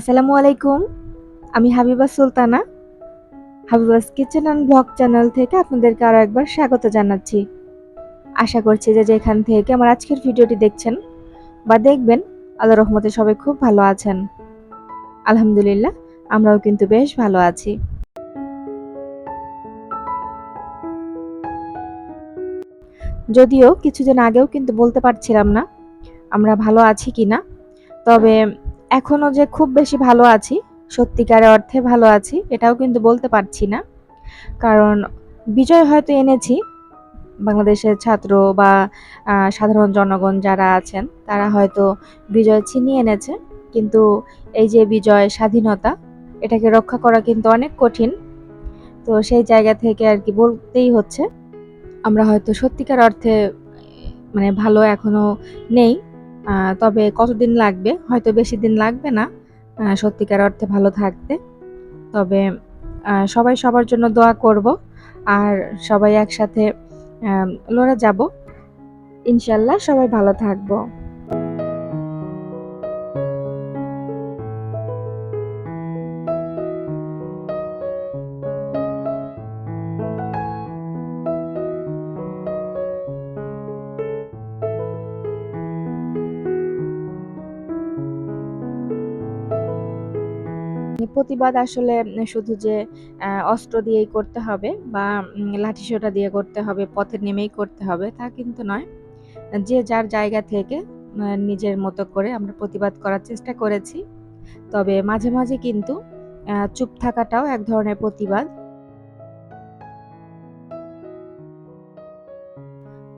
আসসালামু আলাইকুম। আমি Habiba Sultana. Habiba's kitchen and blog channel থেকে আপনাদেরকে আরও একবার স্বাগত জানাচ্ছি। আশা করছি যে যেখান থেকে আমার আজকের ভিডিওটি দেখছেন বা দেখবেন আল্লাহ রহমতে সবাই খুব ভালো আছেন। আলহামদুলিল্লাহ, আমরাও কিন্তু বেশ ভালো আছি। যদিও কিছুদিন আগেও কিন্তু বলতে পারছিলাম না আমরা ভালো আছি কি না তবে এখনও যে খুব বেশি ভালো আছি সত্যিকারের অর্থে ভালো আছি, এটাও কিন্তু বলতে পারছি না। কারণ বিজয় হয়তো এনেছি, বাংলাদেশের ছাত্র বা সাধারণ জনগণ যারা আছেন, তারা হয়তো বিজয় ছিনিয়ে এনেছে। কিন্তু এই যে বিজয় স্বাধীনতা, এটাকে রক্ষা করা কিন্তু অনেক কঠিন। তো সেই জায়গা থেকে আর কি বলতেই হচ্ছে। আমরা হয়তো সত্যিকার অর্থে মানে ভালো এখনও নেই। তবে কতদিন লাগবে? হয়তো বেশি দিন লাগবে না। সত্যিকার অর্থে ভালো থাকতে। তবে সবাই সবার জন্য দোয়া করব। আর সবাই একসাথে লড়ে যাব। ইনশাল্লাহ সবাই ভালো থাকব। প্রতিবাদ আসলে শুধু যে অস্ত্র দিয়েই করতে হবে বা লাঠিসোঁটা দিয়ে করতে হবে, পথে নেমেই করতে হবে, তা কিন্তু নয়। যে যার জায়গা থেকে নিজের মতো করে আমরা প্রতিবাদ করার চেষ্টা করেছি। তবে মাঝে মাঝে কিন্তু চুপ থাকাটাও এক ধরনের প্রতিবাদ।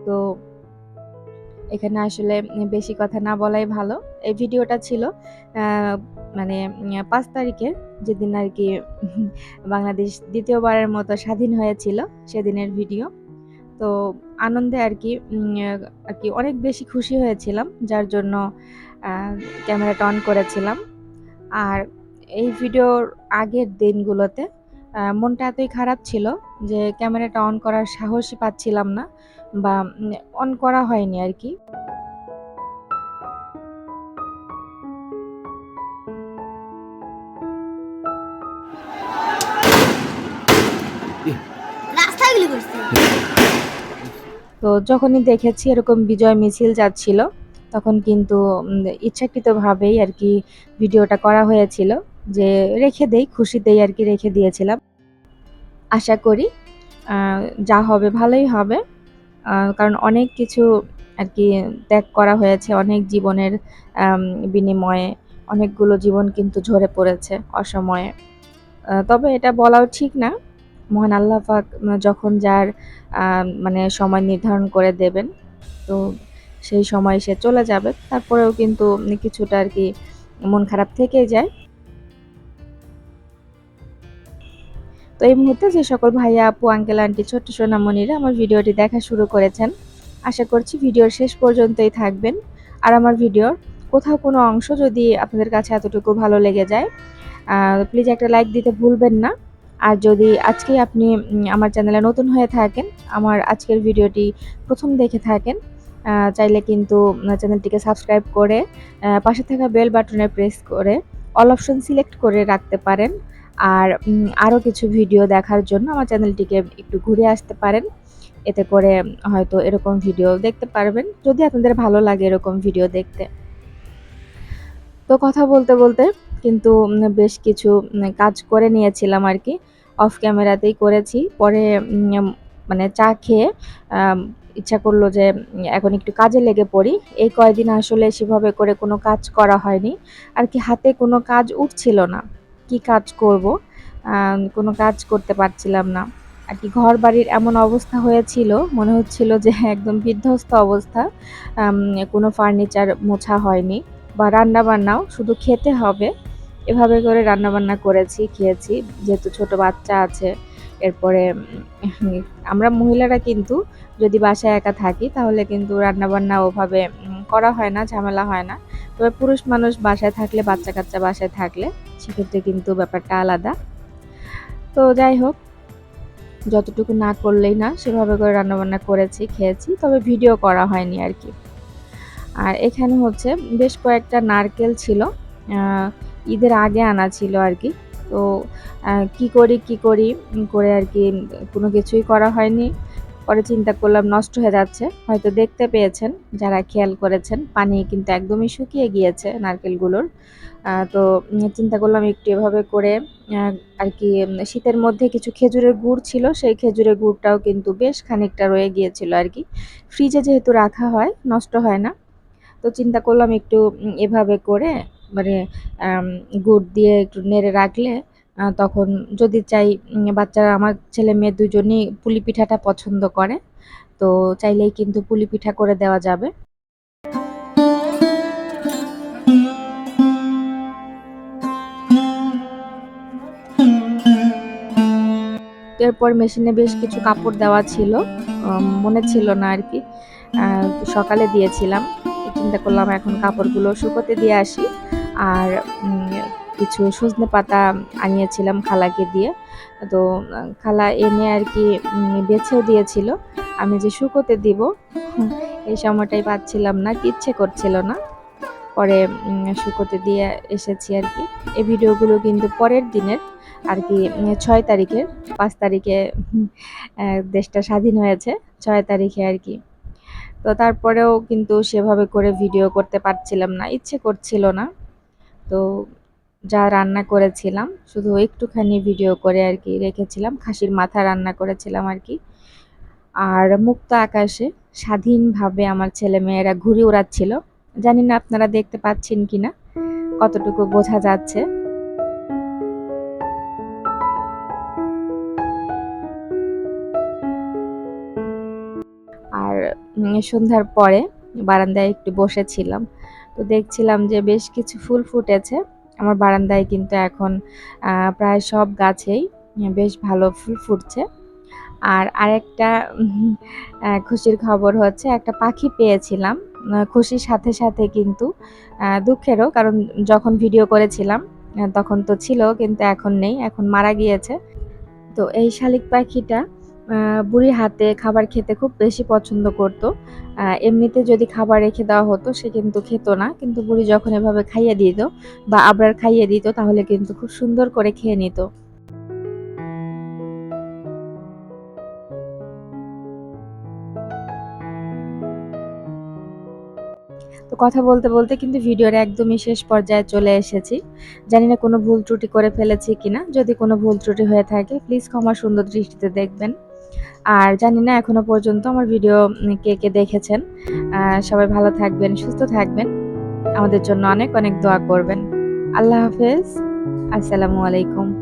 তো এখানে আসলে বেশি কথা না বলাই ভালো। এই ভিডিওটা ছিল মানে পাঁচ তারিখের যেদিন আর কি বাংলাদেশ দ্বিতীয়বারের মতো স্বাধীন হয়েছিল সেদিনের ভিডিও। তো আনন্দে আর কি আর কি অনেক বেশি খুশি হয়েছিলাম, যার জন্য ক্যামেরাটা অন করেছিলাম। আর এই ভিডিওর আগের দিনগুলোতে মনটা এতই খারাপ ছিল যে ক্যামেরাটা অন করার সাহসই পাচ্ছিলাম না। বা অন করা হয়নি আর কি। তো যখনই দেখেছি এরকম বিজয় মিছিল যাচ্ছিল তখন কিন্তু ইচ্ছাকৃতভাবেই আর কি ভিডিওটা করা হয়েছিল যে রেখে দেই খুশিতেই আর কি রেখে দিয়েছিলাম। আশা করি আহ, যা হবে ভালোই হবে। কারণ অনেক কিছু আর কি ত্যাগ করা হয়েছে, অনেক জীবনের বিনিময়ে, অনেকগুলো জীবন কিন্তু ঝরে পড়েছে অসময়ে। তবে এটা বলাও ঠিক না। মহান আল্লাহ পাক যখন যার মানে সময় নির্ধারণ করে দেবেন, তো সেই সময় সে চলে যাবে। তারপরেও কিন্তু কিছুটা আর কি মন খারাপ থেকেই যায়। তো এই মুহূর্তে যে সকল ভাইয়া আপু আঙ্কেল আন্টি ছোট্ট সোনামণিরা আমার ভিডিওটি দেখা শুরু করেছেন, আশা করছি ভিডিওর শেষ পর্যন্তই থাকবেন। আর আমার ভিডিওর কোথাও কোনো অংশ যদি আপনাদের কাছে এতটুকু ভালো লেগে যায় প্লিজ একটা লাইক দিতে ভুলবেন না। আর যদি আজকেই আপনি আমার চ্যানেলে নতুন হয়ে থাকেন, আমার আজকের ভিডিওটি প্রথম দেখে থাকেন চাইলে কিন্তু চ্যানেলটিকে সাবস্ক্রাইব করে পাশে থাকা বেল বাটনে প্রেস করে অল অপশন সিলেক্ট করে রাখতে পারেন। আর আরও কিছু ভিডিও দেখার জন্য আমার চ্যানেলটিকে একটু ঘুরে আসতে পারেন। এতে করে হয়তো এরকম ভিডিও দেখতে পারবেন। যদি আপনাদের ভালো লাগে এরকম ভিডিও দেখতে। তো কথা বলতে বলতে কিন্তু বেশ কিছু কাজ করে নিয়েছিলাম আর কি। অফ ক্যামেরাতেই করেছি। পরে মানে চা খেয়ে ইচ্ছা করল যে, এখন একটু কাজে লেগে পড়ি। এই কয়দিন আসলে সেভাবে করে কোনো কাজ করা হয়নি। আর কি হাতে কোনো কাজ উঠছিল না। কি কাজ করব? কোনো কাজ করতে পারছিলাম না। আর কি ঘর বাড়ির এমন অবস্থা হয়েছিল, মনে হচ্ছিল যে একদম বিধ্বস্ত অবস্থা। কোনো ফার্নিচার মোছা হয়নি বা রান্না বান্নাও শুধু খেতে হবে। এভাবে করে রান্না বান্না করেছি, খেয়েছি। যেহেতু ছোট বাচ্চা আছে, এরপরে আমরা মহিলারা কিন্তু যদি বাসায় একা থাকি, তাহলে কিন্তু রান্না বান্না ওভাবে করা হয় না, ঝামেলা হয় না। তবে পুরুষ মানুষ বাসায় থাকলে বাচ্চা কাচ্চা বাসায় থাকলে সেক্ষেত্রে কিন্তু ব্যাপারটা আলাদা। তো যাই হোক, যতটুকু না করলেই না, সেভাবে করে রান্নাবান্না করেছি, খেয়েছি, তবে ভিডিও করা হয়নি আর কি। আর এখানে হচ্ছে বেশ কয়েকটা নারকেল ছিল ঈদের আগে আনা ছিল আর কি। তো কি করি কি করি করে আর কি কোনো কিছুই করা হয়নি। পরে চিন্তা করলাম নষ্ট হয়ে যাচ্ছে। হয়তো দেখতে পেয়েছেন, যারা খেয়াল করেছেন, পানি কিন্তু একদমই শুকিয়ে গিয়েছে নারকেলগুলোর। তো চিন্তা করলাম একটু এভাবে করে আর কি, শীতের মধ্যে কিছু খেজুরের গুড় ছিল, সেই খেজুরের গুড়টাও কিন্তু বেশ খানিকটা রয়ে গিয়েছিল আর কি। ফ্রিজে যেহেতু রাখা হয়, নষ্ট হয় না। তো চিন্তা করলাম একটু এভাবে করে মানে গুড় দিয়ে একটু নেড়ে রাখলে তখন যদি চাই বাচ্চারা, আমার ছেলে মেয়ে দুজনই পুলি পিঠাটা পছন্দ করে, তো চাইলেই কিন্তু পুলি পিঠা করে দেওয়া যাবে। এরপর মেশিনে বেশ কিছু কাপড় দেওয়া ছিল মনে ছিল না আর কি। সকালে দিয়েছিলাম, চিন্তা করলাম এখন কাপড়গুলো শুকোতে দিয়ে আসি। আর কিছু সজনে পাতা আনিয়েছিলাম খালাকে দিয়ে। তো, খালা এনে আর কি বেছেও দিয়েছিল। আমি যে শুকোতে দিব এই সময়টাই পাচ্ছিলাম না ইচ্ছে করছিল না। পরে শুকোতে দিয়ে এসেছি আর কি। এই ভিডিওগুলো কিন্তু পরের দিনের, আর কি, ছয় তারিখের, পাঁচ তারিখে দেশটা স্বাধীন হয়েছে, ছয় তারিখে আর কি। তো তারপরেও কিন্তু সেভাবে করে ভিডিও করতে পারছিলাম না, ইচ্ছে করছিল না। তো যা রান্না করেছিলাম, শুধু একটুখানি ভিডিও করে আর কি রেখেছিলাম, খাসির মাথা রান্না করেছিলাম আর কি। আর মুক্ত আকাশে স্বাধীনভাবে আমার ছেলে মেয়েরা ঘুরে উড়াচ্ছিল জানি না আপনারা দেখতে পাচ্ছেন কিনা, কতটুকু বোঝা যাচ্ছে। আর সন্ধ্যার পরে বারান্দায় একটু বসেছিলাম, তো দেখছিলাম যে বেশ কিছু ফুল ফুটেছে। আমার বারান্দায় কিন্তু এখন প্রায় সব গাছেই বেশ ভালো ফুল ফুটছে। আর আরেকটা খুশির খবর হচ্ছে একটা পাখি পেয়েছিলাম। খুশির সাথে সাথে কিন্তু দুঃখেরও, কারণ যখন ভিডিও করেছিলাম তখন তো ছিল, কিন্তু এখন নেই, এখন মারা গিয়েছে। তো এই শালিক পাখিটা বুড়ির হাতে খাবার খেতে খুব বেশি পছন্দ করতো। এমনিতে যদি খাবার রেখে দেওয়া হতো, সে কিন্তু খেত না। কিন্তু বুড়ি যখন এভাবে খাইয়ে দিত বা আবরার খাইয়ে দিত, তাহলে কিন্তু খুব সুন্দর করে খেয়ে নিত। তো কথা বলতে বলতে কিন্তু ভিডিওর একদমই শেষ পর্যায়ে চলে এসেছি। জানি না কোনো ভুল ত্রুটি করে ফেলেছি কিনা। যদি কোনো ভুল ত্রুটি হয়ে থাকে প্লিজ ক্ষমা সুন্দর দৃষ্টিতে দেখবেন। আর জানি না এখনও পর্যন্ত আমার ভিডিও কে কে দেখেছেন। সবাই ভালো থাকবেন, সুস্থ থাকবেন। আমাদের জন্য অনেক অনেক দোয়া করবেন। আল্লাহ হাফেজ। আসসালামু আলাইকুম।